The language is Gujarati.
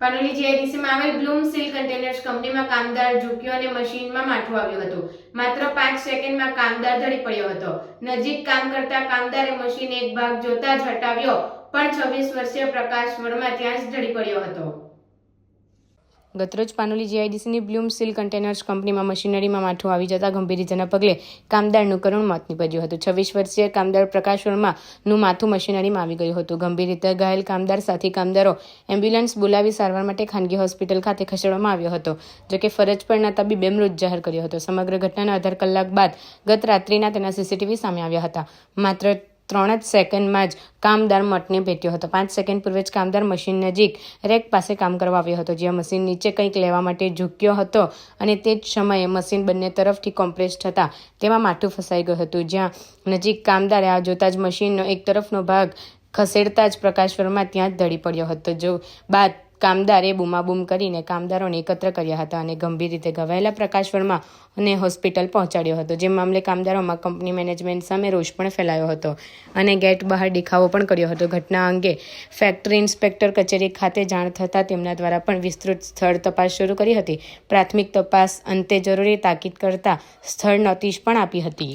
પાનોલી જીઆઈડીસીમાં આવેલ બ્લૂમ સીલ કન્ટેનર્સ કંપનીમાં કામદાર ઝૂક્યો અને મશીનમાં માઠું આવ્યું હતું. માત્ર પાંચ સેકન્ડમાં કામદાર ધડી પડ્યો હતો. નજીક કામ કરતા કામદારે મશીન એક ભાગ જોતા જ હટાવ્યો, પણ છવ્વીસ વર્ષીય પ્રકાશ વર્મા ત્યાં જ ધડી પડ્યો હતો. ગતરોજ પાનોલી જીઆઈડીસીની બ્લૂમ સીલ કન્ટેનર્સ કંપનીમાં મશીનરીમાં માઠું આવી જતા ગંભીર ઇજાના પગલે કામદારનું કરુણ મોત નીપજ્યું હતું. છવ્વીસ વર્ષીય કામદાર પ્રકાશ વર્માનું માથું મશીનરીમાં આવી ગયું હતું. ગંભીર રીતે ઘાયલ કામદાર સાથી કામદારો એમ્બ્યુલન્સ બોલાવી સારવાર માટે ખાનગી હોસ્પિટલ ખાતે ખસેડવામાં આવ્યો હતો જોકે ફરજ પરના તબીબે મૃત જાહેર કર્યો હતો. સમગ્ર ઘટનાના અઢાર કલાક બાદ ગત રાત્રિના તેના સીસીટીવી સામે આવ્યા હતા. માત્ર ત્રણ જ સેકન્ડમાં જ કામદાર મટને ભેટ્યો હતો. પાંચ સેકન્ડ પૂર્વે જ કામદાર મશીન નજીક રેક પાસે કામ કરવા આવ્યો હતો, જ્યાં મશીન નીચે કંઈક લેવા માટે ઝૂક્યો હતો અને તે જ સમયે મશીન બંને તરફથી કોમ્પ્રેસ થતાં તેમાં માથું ફસાઈ ગયું હતું, જ્યાં નજીક કામદારે આ જોતા જ મશીનનો એક તરફનો ભાગ ખસેડતા જ પ્રકાશ વર્મા ત્યાં જ ધડી પડ્યો હતો. જો બાદ કામદારે બૂમાબૂમ કરીને કામદારોને એકત્ર કર્યા હતા અને ગંભીર રીતે ઘવાયેલા પ્રકાશ વર્મા અને હોસ્પિટલ પહોંચાડ્યો હતો. જે મામલે કામદારોમાં કંપની મેનેજમેન્ટ સામે રોષ પણ ફેલાયો હતો અને ગેટ બહાર દેખાવો પણ કર્યો હતો. ઘટના અંગે ફેક્ટરી ઇન્સ્પેક્ટર કચેરી ખાતે જાણ થતાં તેમના દ્વારા પણ વિસ્તૃત સ્થળ તપાસ શરૂ કરી હતી. પ્રાથમિક તપાસ અંતે જરૂરી તાકીદ કરતા સ્થળ નોટિસ પણ આપી હતી.